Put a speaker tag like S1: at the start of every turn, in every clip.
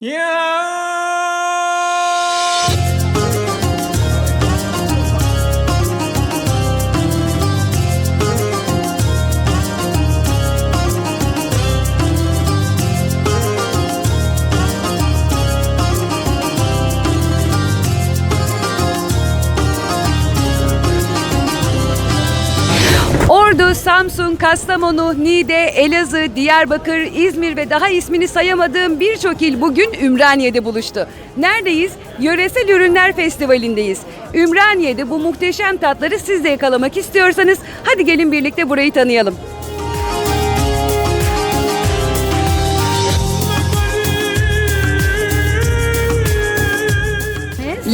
S1: Yeah. Samsun, Kastamonu, Niğde, Elazığ, Diyarbakır, İzmir ve daha ismini sayamadığım birçok il bugün Ümraniye'de buluştu. Neredeyiz? Yöresel Ürünler Festivali'ndeyiz. Ümraniye'de bu muhteşem tatları siz de yakalamak istiyorsanız hadi gelin birlikte burayı tanıyalım.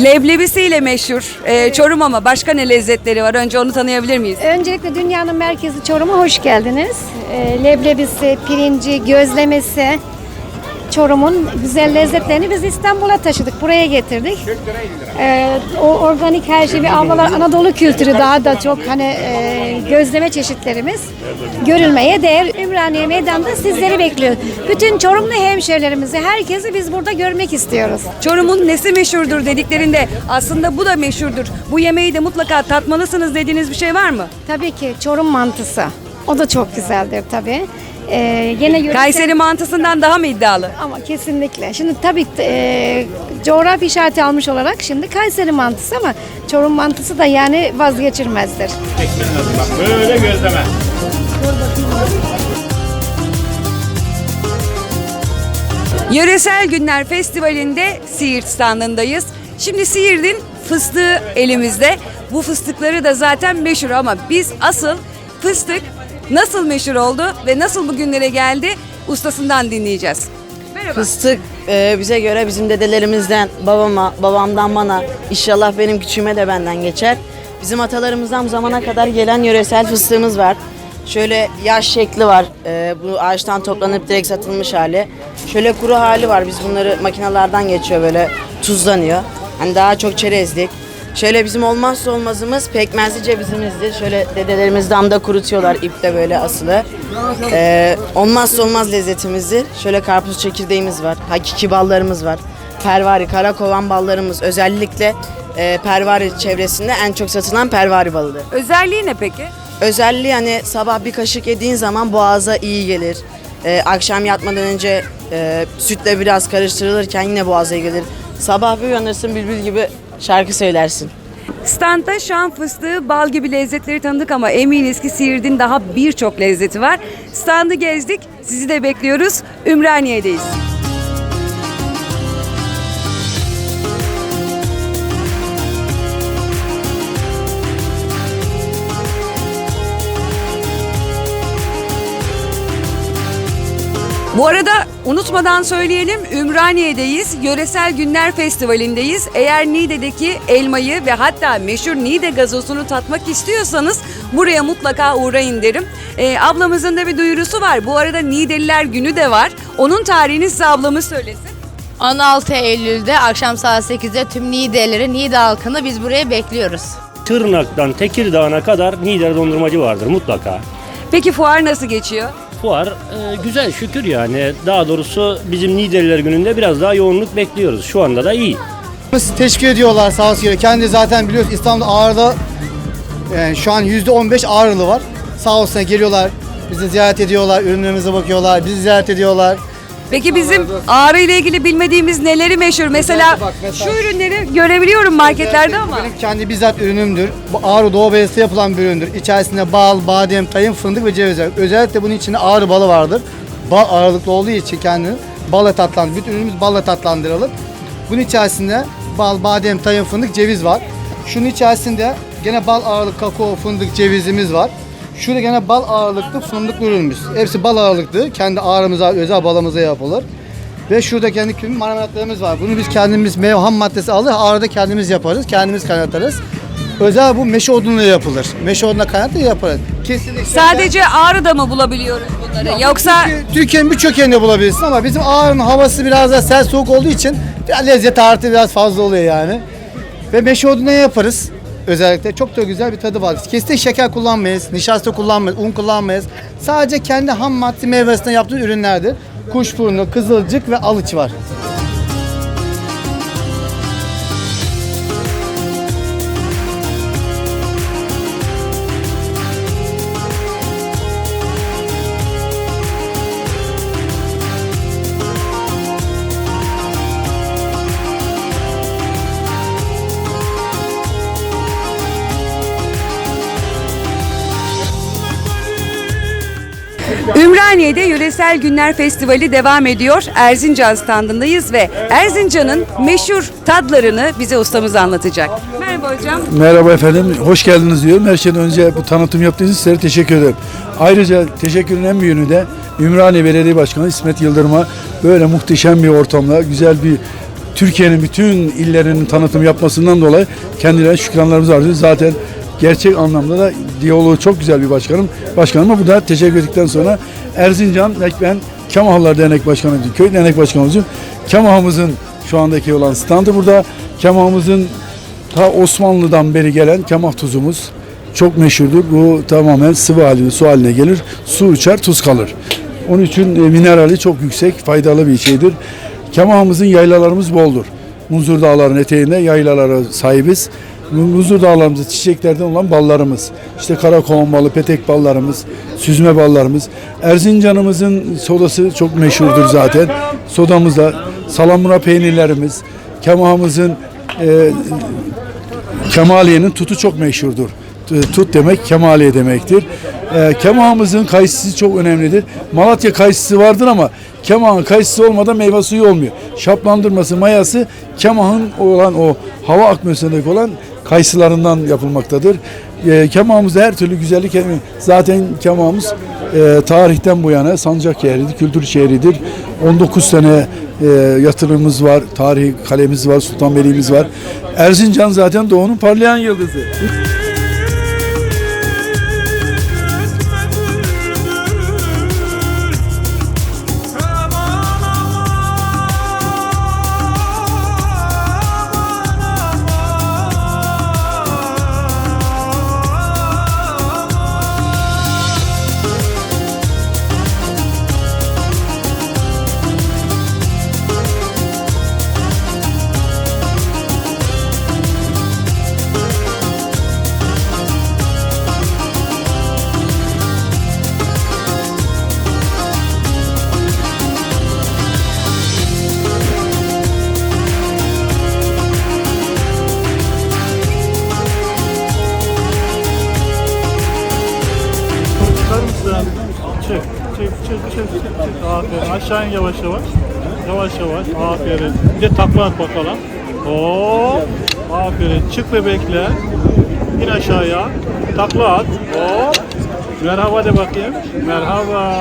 S1: Leblebisiyle meşhur ee, Çorum ama başka ne lezzetleri var? Önce onu tanıyabilir miyiz?
S2: Öncelikle dünyanın merkezi Çorum'a hoş geldiniz. Ee, leblebisi, pirinci, gözlemesi, Çorum'un güzel lezzetlerini biz İstanbul'a taşıdık, buraya getirdik. Ee, o organik her şey ve ablalar Anadolu kültürü daha da çok hani e, gözleme çeşitlerimiz görülmeye değer. Ümraniye Meydan'da sizleri bekliyor. Bütün Çorumlu hemşehrilerimizi, herkesi biz burada görmek istiyoruz.
S1: Çorum'un nesi meşhurdur dediklerinde aslında bu da meşhurdur. Bu yemeği de mutlaka tatmalısınız dediğiniz bir şey var mı?
S2: Tabii ki Çorum mantısı. O da çok güzeldir tabii. Ee, yine yöresel-
S1: Kayseri mantısından daha mı iddialı?
S2: Ama kesinlikle. Şimdi tabii e, coğrafi işareti almış olarak şimdi Kayseri mantısı ama Çorum mantısı da yani vazgeçilmezdir.
S3: bak böyle gözleme.
S1: Yöresel Günler Festivali'nde Siirt standındayız. Şimdi Siirt'in fıstığı elimizde. Bu fıstıkları da zaten meşhur ama biz asıl fıstık nasıl meşhur oldu ve nasıl bugünlere geldi ustasından dinleyeceğiz. Merhaba.
S4: Fıstık e, bize göre bizim dedelerimizden babama, babamdan bana, inşallah benim küçüğüme de benden geçer. Bizim atalarımızdan bu zamana kadar gelen yöresel fıstığımız var. Şöyle yaş şekli var. E, bu ağaçtan toplanıp direkt satılmış hali. Şöyle kuru hali var. Biz bunları makinelerden geçiyor böyle tuzlanıyor. Hani daha çok çerezlik. Şöyle bizim olmazsa olmazımız pekmezli cevizimizdir. Şöyle dedelerimiz damda kurutuyorlar iple böyle asılı. Ee, olmazsa olmaz lezzetimizdir. Şöyle karpuz çekirdeğimiz var. Hakiki ballarımız var. Pervari, karakovan ballarımız. Özellikle e, pervari çevresinde en çok satılan pervari balıdır.
S1: Özelliği ne peki?
S4: Özelliği hani sabah bir kaşık yediğin zaman boğaza iyi gelir. Ee, akşam yatmadan önce e, sütle biraz karıştırılırken yine boğaza iyi gelir. Sabah bir uyanırsın bülbül gibi şarkı söylersin.
S1: Standta şan fıstığı, bal gibi lezzetleri tanıdık ama eminiz ki Siirt'in daha birçok lezzeti var. Standı gezdik, sizi de bekliyoruz. Ümraniye'deyiz. Bu arada unutmadan söyleyelim Ümraniye'deyiz. Yöresel Günler Festivali'ndeyiz. Eğer Niğde'deki elmayı ve hatta meşhur Niğde gazosunu tatmak istiyorsanız buraya mutlaka uğrayın derim. Ee, ablamızın da bir duyurusu var. Bu arada Niğdeliler günü de var. Onun tarihini size ablamız söylesin.
S5: 16 Eylül'de akşam saat 8'de tüm Niğde'leri, Niğde halkını biz buraya bekliyoruz.
S6: Tırnak'tan Tekirdağ'a kadar Niğde dondurmacı vardır mutlaka.
S1: Peki fuar nasıl geçiyor?
S6: Fuar e, güzel şükür yani. Daha doğrusu bizim Niğdeliler gününde biraz daha yoğunluk bekliyoruz. Şu anda da iyi.
S7: Teşkil ediyorlar sağ olsun. Kendi zaten biliyoruz İstanbul'da Ağrı'da yani şu an %15 Ağrılı var. Sağ olsun geliyorlar. Bizi ziyaret ediyorlar, ürünlerimize bakıyorlar, bizi ziyaret ediyorlar.
S1: Peki bizim Ağrı ile ilgili bilmediğimiz neleri meşhur? Mesela
S7: Bak, mesela-
S1: şu ürünleri görebiliyorum marketlerde ama.
S7: Benim kendi bizzat ürünümdür. Bu Ağrı Doğu Belediyesi yapılan bir üründür. İçerisinde bal, badem, tayin, fındık ve ceviz var. Özellikle bunun içinde Ağrı balı vardır. Bal ağırlıklı olduğu için kendini balla tatlandırılır. Bütün ürünümüz balla tatlandırılır. Bunun içerisinde bal, badem, tayin, fındık, ceviz var. Şunun içerisinde gene bal ağırlıklı kakao, fındık, cevizimiz var. Şurada gene bal ağırlıklı fındıklı ürünümüz. Hepsi bal ağırlıklı. Kendi ağrımıza, özel balımıza yapılır. Ve şurada kendi marmelatlarımız var. Bunu biz kendimiz meyve ham maddesi alır, ağrıda kendimiz yaparız, kendimiz kaynatırız. Özel bu meşe odunuyla yapılır. Meşe odunla kaynatır yaparız. Kesinlikle.
S1: Sadece Ağrı'da mı bulabiliyoruz bunları? Yoksa
S7: Türkiye- Türkiye'nin birçok yerinde bulabilirsin ama bizim Ağrı'nın havası biraz daha sert soğuk olduğu için biraz lezzet artı biraz fazla oluyor yani. Ve meşe odunla yaparız. Özellikle çok da güzel bir tadı var. Kesinlikle şeker kullanmayız, nişasta kullanmayız, un kullanmayız. Sadece kendi ham madde meyvesinden yaptığımız ürünlerdir. Kuşburnu, kızılcık ve alıç var.
S1: Ümraniye'de Yöresel Günler Festivali devam ediyor. Erzincan standındayız ve Erzincan'ın meşhur tadlarını bize ustamız anlatacak. Merhaba hocam.
S8: Merhaba efendim, hoş geldiniz diyorum. Her şeyden önce bu tanıtım yaptığınız için size teşekkür ederim. Ayrıca teşekkürün en büyüğünü de Ümraniye Belediye Başkanı İsmet Yıldırım'a böyle muhteşem bir ortamda, güzel bir Türkiye'nin bütün illerinin tanıtım yapmasından dolayı kendilerine şükranlarımızı arz ediyoruz. Zaten gerçek anlamda da diyaloğu çok güzel bir başkanım. Başkanıma bu da teşekkür ettikten sonra Erzincan ben Kemahlılar Dernek Başkanı, köy dernek başkanımızın Kemahımızın şu andaki olan standı burada. Kemahımızın Ta Osmanlı'dan beri gelen kemah tuzumuz çok meşhurdur. Bu tamamen sıvı halinde, su haline gelir. Su uçar, tuz kalır. Onun için e, minerali çok yüksek, faydalı bir şeydir. Kemahımızın yaylalarımız boldur. Munzur Dağları'nın eteğinde yaylalara sahibiz. Munzur Dağlarımızda çiçeklerden olan ballarımız. İşte karakovan balı, petek ballarımız, süzme ballarımız. Erzincan'ımızın sodası çok meşhurdur zaten. Sodamız da salamura peynirlerimiz. Kemahımızın e, Kemaliye'nin tutu çok meşhurdur. Tut demek Kemaliye demektir. Ee, kemağımızın kayısısı çok önemlidir. Malatya kayısısı vardır ama kemağın kayısısı olmadan meyve suyu olmuyor. Şaplandırması, mayası kemağın olan o hava akmasındaki olan kayısılarından yapılmaktadır. Ee, kemağımızda her türlü güzellik zaten kemağımız e, tarihten bu yana sancak yeridir, kültür şehridir. 19 sene e, yatırımımız var, tarihi kalemiz var, Sultanbeyliğimiz var. Erzincan zaten doğunun parlayan yıldızı.
S9: Çık, çık. Aferin. Aşağı in yavaş yavaş. Yavaş yavaş. Aferin. Bir de takla at bakalım. Hop. Aferin. Çık ve bekle. İn aşağıya. Takla at. Hop. Merhaba de bakayım. Merhaba.